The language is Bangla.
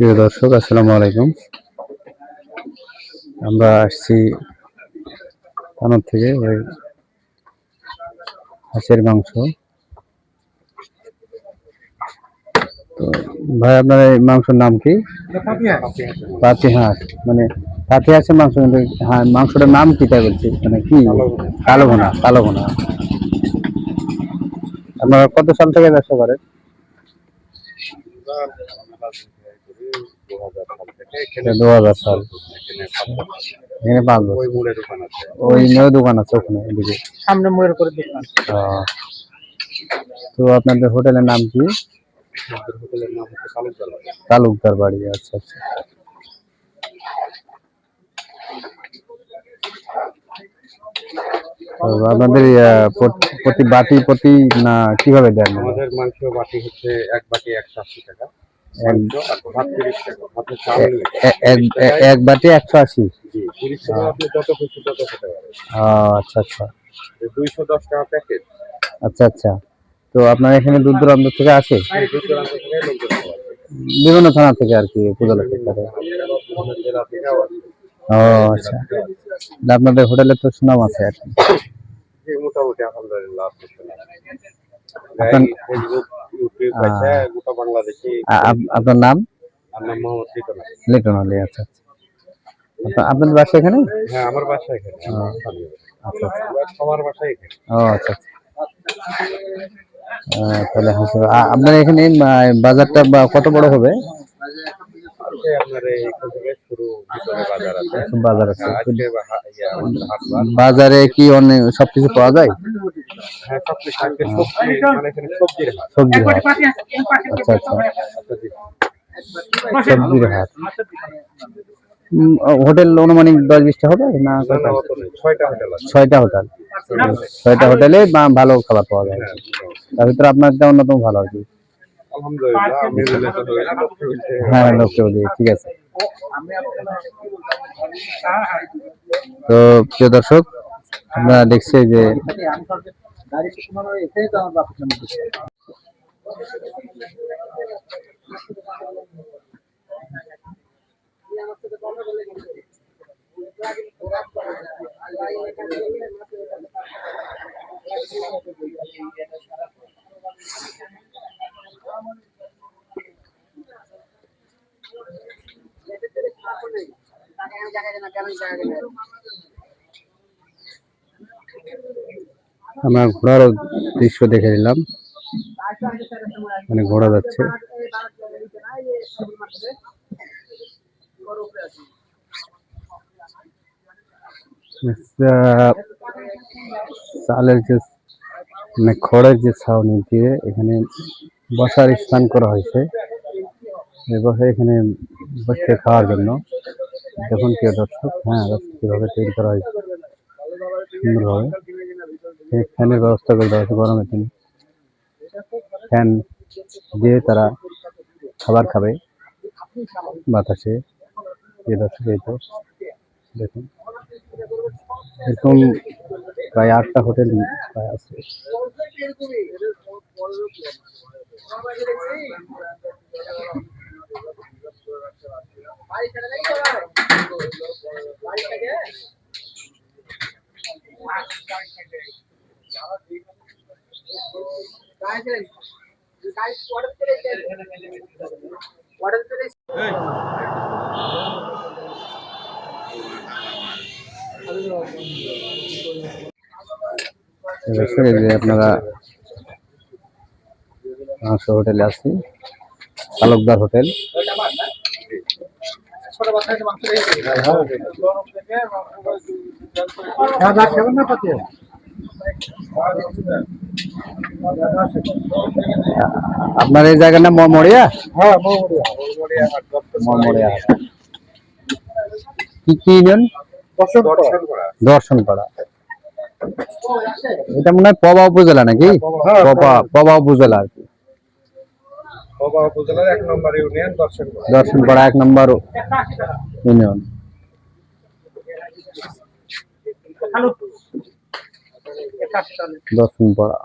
প্রিয় দর্শক, আসসালামু আলাইকুম। আমরা আসছি থানার থেকে ওই হাঁসের মাংস। তো ভাই, আপনার এই মাংসের নাম কি? পাতি হাঁস মানে পাতি হাঁসের মাংস কিন্তু হ্যাঁ মাংসটার নাম কি তাই বলছি? মানে কি? কালো ঘোনা কালো ঘোনা আপনারা কত সাল থেকে ব্যবসা করেন? দু হাজার সাল। এখানে পাঁচ বছর। ওই নয় দোকান আছে ওখানে এদিকে। সামনে মোড়ের করে দোকান। তো আপনাদের হোটেলের নাম কি? তালুকদার বাড়ি আচ্ছা আচ্ছা। আপনাদের প্রতি- প্রতি বাটি প্রতি না কীভাবে দেন? আমাদের মাংস বাটি হচ্ছে এক বাটি একশো আশি টাকা। এক- বাটি একশো আশি। আচ্ছা আচ্ছা। দুইশো দশ টাকা প্যাকেট আচ্ছা আচ্ছা। তো আপনার এখানে দূর দূরান্ত থেকে আসে। বিভিন্ন থানা থেকে আর কি আছে ও আচ্ছা। আপনাদের হোটেলের তো সুনাম আছে আর কি মোটামুটি আলহামদুলিল্লাহ আপনার- নাম? লিটন আলী। আচ্ছা আচ্ছা। আপনার- বাসা এখানে? হ্যাঁ আমার বাসা এখানে। আচ্ছা আচ্ছা। আমার বাসা এখানে। ও আচ্ছা আচ্ছা। তাহলে আপনার এখানে বাজারটা কত বড় হবে আছে আপনার এখান থেকে শুরু ভিতরে বাজার আছে। বাজার কি অনেক সবকিছু পাওয়া যায়? হ্যাঁ মানে সবজির হাট। সবজির হাট। আচ্ছা আচ্ছা। আচ্ছা সবজির হাট। হোটেল অনুমানিক দশ বিশটা হবে না। ছয়টা হোটেল ছয়টা হোটেলে। বা- ভালো খাবার পাওয়া যায়। হ্যাঁ, তার ভিতরে আপনারটা অন্যতম ভালো আর কি। হয়ে লক্ষ্য করছি। হ্যাঁ লোককে বলি ঠিক আছে তো প্রিয় দর্শক আমরা দেখছি যে আমরা ঘোড়ার দৃশ্য দেখে নিলাম। মানে ঘোড়া যাচ্ছে। চালের যে মানে খড়ের যে ছাউনি দিয়ে এখানে বসার স্থান করা হয়েছে। বসে এখানে বসে খাওয়ার জন্য। দেখুন প্রিয় দর্শক। হ্যাঁ কীভাবে তৈরি করা হয়েছে। সুন্দরভাবে। ফ্যানের ব্যবস্থা করে দেওয়া হয়েছে গরমের দিনে ফ্যান দিয়ে তারা খাবার খাবে বাতাসে। প্রিয় দর্শক, এই তো দেখুন। এরকম প্রায় আটটা হোটেল আছে। দর্শক এই যে আপনারা মাংস হোটেলে আছি তালুকদার হোটেল আপনার এই জায়গার নাম মরিয়া হ্যাঁ মরিয়া কি কি ইউনিয়ন? দর্শন করা। এটা মনে হয় পবা উপজেলা নাকি? হ্যাঁ, পবা পবা উপজেলা আর কি। বাবা উপজেলার এক নম্বর ইউনিয়ন দর্শন করা। দর্শন পাড়া এক নম্বর ইউনিয়ন দর্শন পাড়া